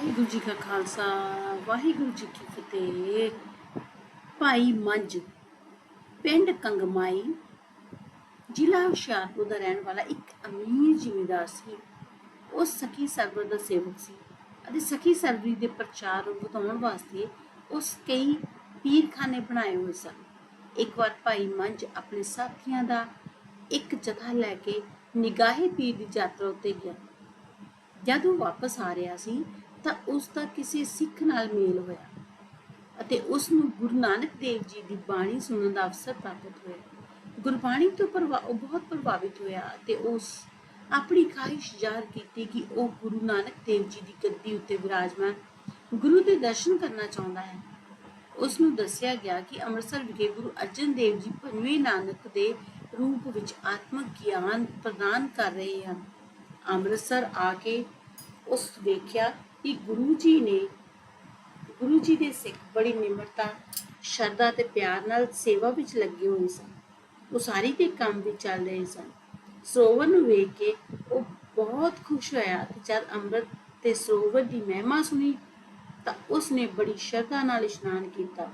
ਵਾਹਿਗੁਰੂ ਜੀ ਕਾ ਖਾਲਸਾ, ਵਾਹਿਗੁਰੂ ਜੀ ਕੀ ਫਤਿਹ। ਭਾਈ ਮੰਜ ਪਿੰਡ ਕੰਗਮਾਈ, ਜ਼ਿਲ੍ਹਾ ਹੁਸ਼ਿਆਰਪੁਰ ਦਾ ਰਹਿਣ ਵਾਲਾ ਇੱਕ ਅਮੀਰ ਜ਼ਿਮੀਂਦਾਰ ਸੀ। ਉਹ ਸਖੀ ਸਰਵਰ ਦਾ ਸੇਵਕ ਸੀ ਅਤੇ ਸਖੀ ਸਰਵਰੀ ਦੇ ਪ੍ਰਚਾਰ ਨੂੰ ਵਧਾਉਣ ਵਾਸਤੇ ਉਸ ਕਈ ਪੀਰਖਾਨੇ ਬਣਾਏ ਹੋਏ ਸਨ। ਇੱਕ ਵਾਰ ਭਾਈ ਮੰਜ ਆਪਣੇ ਸਾਥੀਆਂ ਦਾ ਇੱਕ ਜਗ੍ਹਾ ਲੈ ਕੇ ਨਿਗਾਹੇ ਪੀਰ ਦੀ ਯਾਤਰਾ ਉੱਤੇ ਗਿਆ। ਜਦ ਉਹ ਵਾਪਸ ਆ ਰਿਹਾ ਸੀ ਤਾਂ ਉਸ ਦਾ ਕਿਸੇ ਸਿੱਖ ਨਾਲ ਮੇਲ ਹੋਇਆ ਅਤੇ ਉਸ ਨੂੰ ਗੁਰੂ ਨਾਨਕ ਦੇਵ ਜੀ ਦੀ ਬਾਣੀ ਸੁਣਨ ਦਾ ਅਵਸਰ ਪ੍ਰਾਪਤ ਹੋਇਆ। ਗੁਰਬਾਣੀ ਤੋਂ ਉਹ ਬਹੁਤ ਪ੍ਰਭਾਵਿਤ ਹੋਇਆ ਅਤੇ ਉਸ ਆਪਣੀ ਖਾਹਿਸ਼ ਜ਼ਾਹਰ ਕੀਤੀ ਕਿ ਉਹ ਗੁਰੂ ਨਾਨਕ ਦੇਵ ਜੀ ਦੀ ਗੱਦੀ ਉੱਤੇ ਵਿਰਾਜਮਾਨ ਗੁਰੂ ਦੇ ਦਰਸ਼ਨ ਕਰਨਾ ਚਾਹੁੰਦਾ ਹੈ। ਉਸ ਨੂੰ ਦੱਸਿਆ ਗਿਆ ਕਿ ਅੰਮ੍ਰਿਤਸਰ ਵਿਖੇ ਗੁਰੂ ਅਰਜਨ ਦੇਵ ਜੀ ਪੰਜਵੇਂ ਨਾਨਕ ਦੇ ਰੂਪ ਵਿੱਚ ਆਤਮਿਕ ਗਿਆਨ ਪ੍ਰਦਾਨ ਕਰ ਰਹੇ ਹਨ। ਅੰਮ੍ਰਿਤਸਰ ਆ ਕੇ ਉਸ ਵੇਖਿਆ ਕਿ ਗੁਰੂ ਜੀ ਨੇ, ਗੁਰੂ ਜੀ ਦੇ ਸਿੱਖ ਬੜੀ ਨਿਮਰਤਾ, ਸ਼ਰਧਾ ਤੇ ਪਿਆਰ ਨਾਲ ਸੇਵਾ ਵਿੱਚ ਲੱਗੇ ਹੋਏ ਸਨ। ਉਸਾਰੀ ਦੇ ਕੰਮ ਵੀ ਚੱਲ ਰਹੇ ਸਨ। ਸਰੋਵਰ ਨੂੰ ਵੇਖ ਕੇ ਉਹ ਬਹੁਤ ਖੁਸ਼ ਹੋਇਆ ਤੇ ਜਦ ਅੰਮ੍ਰਿਤ ਤੇ ਸਰੋਵਰ ਦੀ ਮਹਿਮਾ ਸੁਣੀ ਤਾਂ ਉਸ ਨੇ ਬੜੀ ਸ਼ਰਧਾ ਨਾਲ ਇਸ਼ਨਾਨ ਕੀਤਾ।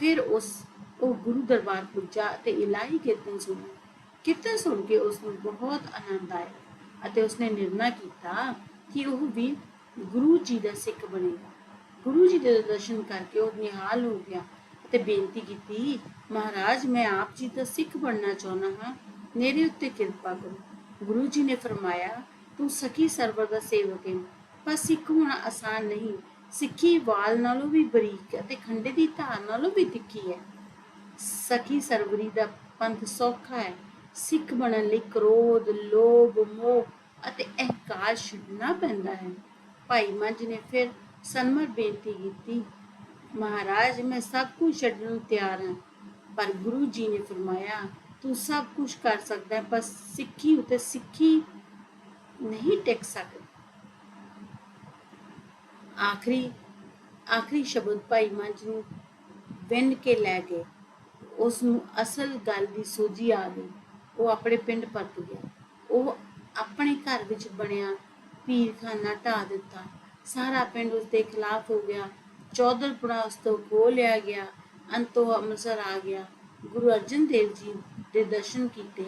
ਫਿਰ ਉਸ, ਉਹ ਗੁਰੂ ਦਰਬਾਰ ਪੁੱਜਾ ਤੇ ਇਲਾਹੀ ਕੀਰਤਨ ਸੁਣਿਆ। ਕੀਰਤਨ ਸੁਣ ਕੇ ਉਸ ਨੂੰ ਬਹੁਤ ਆਨੰਦ ਆਇਆ ਅਤੇ ਉਸਨੇ ਨਿਰਣਾ ਕੀਤਾ ਕਿ ਉਹ ਵੀ ਗੁਰੂ ਜੀ ਦਾ ਸਿੱਖ ਬਣੇਗਾ। ਗੁਰੂ ਜੀ ਦੇ ਦਰਸ਼ਨ ਕਰਕੇ ਉਹ ਨਿਹਾਲ ਹੋ ਗਿਆ ਅਤੇ ਬੇਨਤੀ ਕੀਤੀ, ਮਹਾਰਾਜ, ਮੈਂ ਆਪ ਜੀ ਦਾ ਸਿੱਖ ਬਣਨਾ ਚਾਹੁੰਦਾ ਹਾਂ। ਮੇਰੇ ਉੱਤੇ ਕਿਰਪਾ ਕਰੋ। ਗੁਰੂ ਜੀ ਨੇ ਫਰਮਾਇਆ, ਤੂੰ ਸਖੀ ਸਰਵਰ ਦਾ ਸੇਵਕ ਹੈ। ਪਰ ਸਿੱਖ ਹੋਣਾ ਆਸਾਨ ਨਹੀਂ। ਸਿੱਖੀ ਵਾਲ ਨਾਲੋਂ ਵੀ ਬਰੀਕ ਅਤੇ ਖੰਡੇ ਦੀ ਧਾਰ ਨਾਲੋਂ ਵੀ ਤਿੱਖੀ ਹੈ। ਸਖੀ ਸਰਵਰੀ ਦਾ ਪੰਥ ਸੌਖਾ ਹੈ। ਸਿੱਖ ਬਣਨ ਲਈ ਕ੍ਰੋਧ, ਲੋਭ, ਮੋਹ ਅਤੇ ਅਹੰਕਾਰ ਛੱਡਣਾ ਪੈਂਦਾ ਹੈ। ਭਾਈ ਮੰਝ ਨੇ ਫਿਰ ਸਨਮਰ ਬੇਨਤੀ ਕੀਤੀ, ਮਹਾਰਾਜ, ਮੈਂ ਸਭ ਕੁਝ ਛੱਡਣ ਨੂੰ ਤਿਆਰ ਹਾਂ, ਪਰ ਗੁਰੂ ਜੀ ਨੇ ਫਰਮਾਇਆ, ਤੂੰ ਸਭ ਕੁਝ ਕਰ ਸਕਦਾ ਹੈ, ਪਰ ਸਿੱਖੀ ਉਤੇ ਸਿੱਖੀ ਨਹੀਂ ਟਿਕ ਸਕਦੀ। ਆਖਰੀ ਆਖਰੀ ਸ਼ਬਦ ਭਾਈ ਮੰਜ ਨੂੰ ਵਿੰਨ ਕੇ ਲੈ ਗਏ। ਉਸ ਨੂੰ ਅਸਲ ਗੱਲ ਦੀ ਸੋਝੀ ਆ ਗਈ। ਉਹ ਆਪਣੇ ਪਿੰਡ ਪਰਤ ਗਿਆ। ਉਹ ਆਪਣੇ ਘਰ ਵਿੱਚ ਬਣਿਆ ਪੀਰਖਾਨਾ ਢਾ ਦਿੱਤਾ। ਸਾਰਾ ਪਿੰਡ ਉਸ ਦੇ ਖਿਲਾਫ ਹੋ ਗਿਆ। ਚੌਧਰਪੁਰਾ ਉਸ ਤੋਂ ਖੋ ਲਿਆ ਗਿਆ। ਅੰਤੋਂ ਅੰਮ੍ਰਿਤਸਰ ਆ ਗਿਆ। ਗੁਰੂ ਅਰਜਨ ਦੇਵ ਜੀ ਦੇ ਦਰਸ਼ਨ ਕੀਤੇ।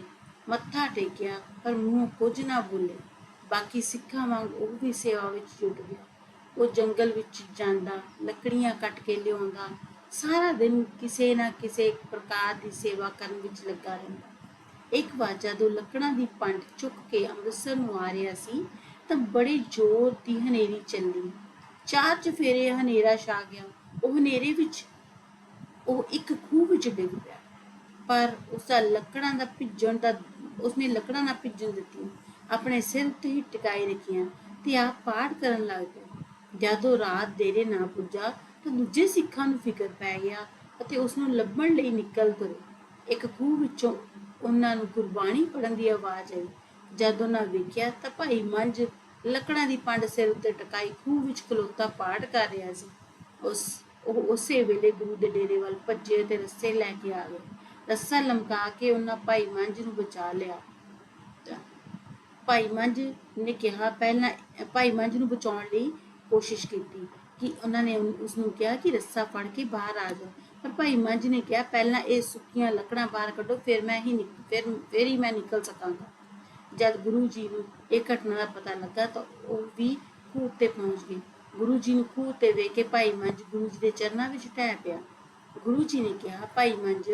ਮੱਥਾ ਟੇਕਿਆ, ਪਰ ਮੂੰਹ ਕੁਝ ਨਾ ਬੋਲੇ। ਬਾਕੀ ਸਿੱਖਾਂ ਵਾਂਗ ਉਹ ਵੀ ਸੇਵਾ ਵਿੱਚ ਜੁਟ ਗਿਆ। ਉਹ ਜੰਗਲ ਵਿੱਚ ਜਾਂਦਾ, ਲੱਕੜੀਆਂ ਕੱਟ ਕੇ ਲਿਆਉਂਦਾ। ਸਾਰਾ ਦਿਨ ਕਿਸੇ ਨਾ ਕਿਸੇ ਪ੍ਰਕਾਰ ਦੀ ਸੇਵਾ ਕਰਨ ਵਿੱਚ ਲੱਗਾ ਰਹਿੰਦਾ। ਇੱਕ ਵਾਰ ਜਦੋਂ ਲੱਕੜਾਂ ਦੀ ਪੰਡ ਚੁੱਕ ਕੇ ਅੰਮ੍ਰਿਤਸਰ ਨੂੰ ਆ ਰਿਹਾ ਸੀ ਤਾਂ ਬੜੇ ਜ਼ੋਰ ਦੀ ਹਨੇਰੀ ਚੱਲੀ। ਚਾਰ ਚਫੇਰੇ ਹਨੇਰਾ ਛਾ ਗਿਆ। ਉਹ ਹਨੇਰੇ ਵਿੱਚ ਉਹ ਇੱਕ ਖੂਹ ਵਿੱਚ ਡਿੱਗ ਪਿਆ। ਪਰ ਉਸ ਦਾ ਲੱਕੜਾਂ ਦਾ ਭਿੱਜਣ ਦਾ, ਉਸਨੇ ਲੱਕੜਾਂ ਨਾ ਭਿੱਜਣ ਦਿੱਤੀ ਆਪਣੇ ਸਿਰ ਉੱਤੇ ਟਿਕਾਈ ਰੱਖੀਆਂ ਤੇ ਆਪ ਪਾਠ ਕਰਨ ਲੱਗ ਪਿਆ ਜਦੋਂ ਰਾਤ ਦੇਰੇ ਨਾ ਪੁੱਜਾ ਤਾਂ ਦੂਜੇ ਸਿੱਖਾਂ ਨੂੰ ਫਿਕਰ ਪੈ ਗਿਆ ਅਤੇ ਉਸ ਨੂੰ ਲੱਭਣ ਲਈ ਨਿਕਲ ਤੁਰੇ। ਇੱਕ ਖੂਹ ਵਿੱਚੋਂ ਉਹਨਾਂ ਨੂੰ ਗੁਰਬਾਣੀ ਪੜਨ ਦੀ ਆਵਾਜ਼ ਆਈ। ਜਦ ਉਹਨਾਂ ਵੇਖਿਆ ਤਾਂ ਭਾਈ ਮੰਜ ਲੱਕੜਾਂ ਦੀ ਪੰਡ ਸਿਰ ਉੱਤੇ ਟਕਾਈ, ਖੂਹ ਵਿੱਚ ਖਲੋਤਾ ਪਾਠ ਕਰ ਰਿਹਾ ਸੀ। ਉਸ, ਉਹ ਉਸੇ ਵੇਲੇ ਗੁਰੂ ਦੇ ਡੇਰੇ ਵੱਲ ਭੱਜੇ ਤੇ ਰੱਸੇ ਲੈ ਕੇ ਆ ਗਏ। ਰੱਸਾ ਲਮਕਾ ਕੇ ਉਹਨਾਂ ਭਾਈ ਮੰਝ ਨੂੰ ਬਚਾ ਲਿਆ। ਭਾਈ ਮੰਝ ਨੇ ਕਿਹਾ, ਪਹਿਲਾਂ ਭਾਈ ਮੰਝ ਨੂੰ ਬਚਾਉਣ ਲਈ ਕੋਸ਼ਿਸ਼ ਕੀਤੀ ਕਿ ਉਹਨਾਂ ਨੇ ਉਸ ਨੂੰ ਕਿਹਾ ਕਿ ਰੱਸਾ ਫੜ ਕੇ ਬਾਹਰ ਆ ਜਾ। ਪਰ ਭਾਈ ਮੰਝ ਨੇ ਕਿਹਾ, ਪਹਿਲਾਂ ਇਹ ਸੁੱਕੀਆਂ ਲੱਕੜਾਂ ਬਾਹਰ ਕੱਢੋ, ਫਿਰ ਮੈਂ ਹੀ ਨਿਕ- ਫਿਰ ਫਿਰ ਹੀ ਮੈਂ ਨਿਕਲ ਸਕਾਂਗਾ। ਜਦ ਗੁਰੂ ਜੀ ਨੂੰ ਇਹ ਘਟਨਾ ਦਾ ਪਤਾ ਲੱਗਾ ਤਾਂ ਉਹ ਵੀ ਖੂਹ ਤੇ ਪਹੁੰਚ ਗਏ ਗੁਰੂ ਜੀ ਨੂੰ ਖੂਹ ਤੇ ਵੇਖ ਕੇ ਭਾਈ ਮੰਝ ਗੁਰੂ ਜੀ ਦੇ ਚਰਨਾਂ ਵਿੱਚ ਟਹਿ ਪਿਆ। ਗੁਰੂ ਜੀ ਨੇ ਕਿਹਾ, ਭਾਈ ਮੰਝ,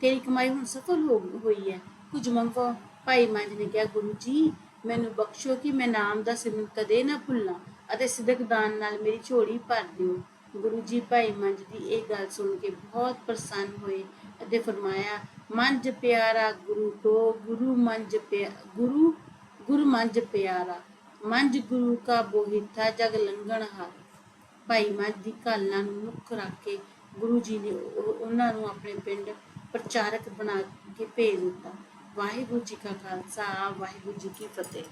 ਤੇਰੀ ਕਮਾਈ ਹੁਣ ਸਫਲ ਹੋ ਹੋਈ ਹੈ। ਕੁਝ ਮੰਗੋ। ਭਾਈ ਮੰਜ ਨੇ ਕਿਹਾ, ਗੁਰੂ ਜੀ, ਮੈਨੂੰ ਬਖਸ਼ੋ ਕਿ ਮੈਂ ਨਾਮ ਦਾ ਸਿਮਰਨ ਕਦੇ ਨਾ ਭੁੱਲਾਂ ਅਤੇ ਸਿਦਕ ਦਾਨ ਨਾਲ ਮੇਰੀ ਝੋਲੀ ਭਰ ਦਿਓ। ਗੁਰੂ ਜੀ ਭਾਈ ਮੰਜ ਦੀ ਇਹ ਗੱਲ ਸੁਣ ਕੇ ਬਹੁਤ ਪ੍ਰਸੰਨ ਹੋਏ ਅਤੇ ਫਰਮਾਇਆ ਮੰਜ ਪਿਆਰਾ ਗੁਰੂ ਕੋ, ਗੁਰੂ ਮੰਝ ਗੁਰੂ ਗੁਰੂ ਮੰਝ ਪਿਆਰਾ, ਮੰਝ ਗੁਰੂ ਕਾ ਬੋਹਿਥਾ ਜਗ ਲੰਘਣ ਹਾਰ। ਭਾਈ ਮੰਝ ਦੀ ਕਾਲਨਾ ਨੂੰ ਮੁੱਖ ਰੱਖ ਕੇ ਗੁਰੂ ਜੀ ਨੇ ਉਹਨਾਂ ਨੂੰ ਆਪਣੇ ਪਿੰਡ ਪ੍ਰਚਾਰਕ ਬਣਾ ਕੇ ਭੇਜ ਦਿੱਤਾ। ਵਾਹਿਗੁਰੂ ਜੀ ਕਾ ਖਾਲਸਾ, ਵਾਹਿਗੁਰੂ ਜੀ ਕੀ ਫਤਿਹ।